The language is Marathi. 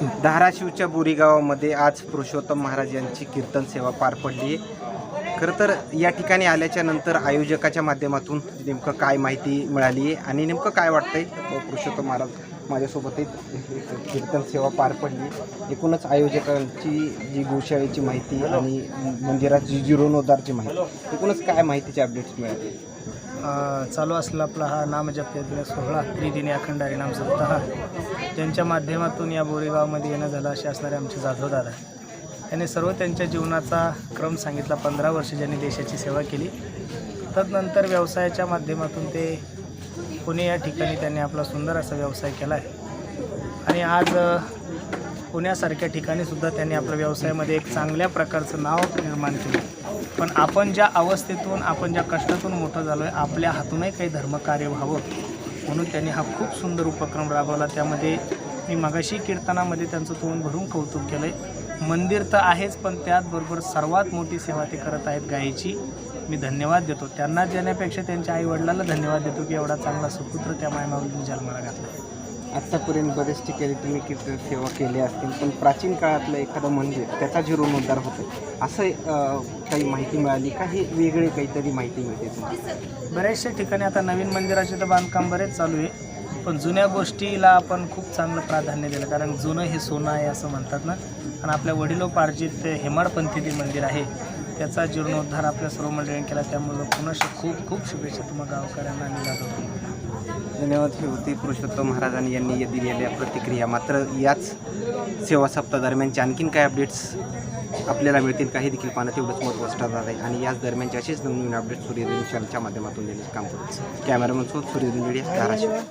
धाराशिवच्या बोरीगावामध्ये आज पुरुषोत्तम महाराज यांची कीर्तन सेवा पार पडली. आहे खरं तर या ठिकाणी आल्याच्यानंतर आयोजकाच्या माध्यमातून नेमकं काय माहिती मिळाली आहे आणि नेमकं काय वाटतंय? हो, पुरुषोत्तम महाराज माझ्यासोबतही कीर्तन सेवा पार पडली. एकूणच आयोजकांची जी गोशाळेची माहिती आणि मंदिराची जीर्णोद्धारची माहिती एकूणच काय माहितीचे अपडेट्स मिळाले? चालू असलेला आपला हा नामजप यज्ञ सोहळा त्रिदिनी अखंड हरिनाम सप्ताह ज्यांच्या माध्यमातून या बोरेगावमध्ये येणं झालं असे असणारे आमचे जाधव दादा. त्यांनी सर्व त्यांच्या जीवनाचा क्रम सांगितला पंधरा वर्ष ज्यांनी देशाची सेवा केली. तदनंतर व्यवसायाच्या माध्यमातून ते पुणे या ठिकाणी त्यांनी आपला सुंदर असा व्यवसाय केला आहे आणि आज पुण्यासारख्या ठिकाणी सुद्धा त्यांनी आपल्या व्यवसायामध्ये एक चांगल्या प्रकारचं नाव निर्माण केलं. पण आपण ज्या अवस्थेतून आपण ज्या कष्टातून मोठं झालो आहे आपल्या हातूनही काही धर्मकार्य व्हावं म्हणून त्यांनी हा खूप सुंदर उपक्रम राबवला. त्यामध्ये मी मगाशी कीर्तनामध्ये त्यांचं तोंड भरून कौतुक केलं आहे मंदिर तर आहेच पण त्याचबरोबर सर्वात मोठी सेवा ते करत आहेत गायीची. मी धन्यवाद देतो. त्यांना देण्यापेक्षा त्यांच्या आईवडिलाला धन्यवाद देतो की एवढा चांगला सुपुत्र त्या मायमाऊलीने जन्माला घातला. आत्तापर्यंत बरेच ठिकाणी तुम्ही कीर्तन सेवा केली असतील पण प्राचीन काळातलं एखादं मंदिर त्याचा जीर्णोद्धार होतो. असं काही माहिती मिळाली का? हे वेगळे काहीतरी माहिती मिळते तुम्हाला. बऱ्याचशा ठिकाणी आता नवीन मंदिराचे तर बांधकाम बरेच चालू आहे पण जुन्या गोष्टीला आपण खूप चांगलं प्राधान्य दिलं कारण जुनं हे सोनं आहे असं म्हणतात ना. आणि आपल्या वडिलोपार्जित ते हेमाडपंथी ते मंदिर आहे त्याचा जीर्णोद्धार आपल्या सर्व मंडळींनी केला त्यामुळं पुनश खूप खूप शुभेच्छा तुम्हाला गावकऱ्यांना आणि जाधव धन्यवाद. ही होती पुरुषोत्तम महाराजांनी यांनी दिलेल्या प्रतिक्रिया. मात्र याच सेवा सप्ताह आणखीन काय अपडेट्स आपल्याला मिळतील काही देखील पाहणं तेवढंच महत्त्वाचं ठरणार आहे. आणि याच दरम्यानचे असेच नवनवीन अपडेट्स सूर्यदिन चॅनलच्या माध्यमातून देण्याचं काम करतो कॅमेरामन सोबत सूर्यदेव मीडिया धाराशिव.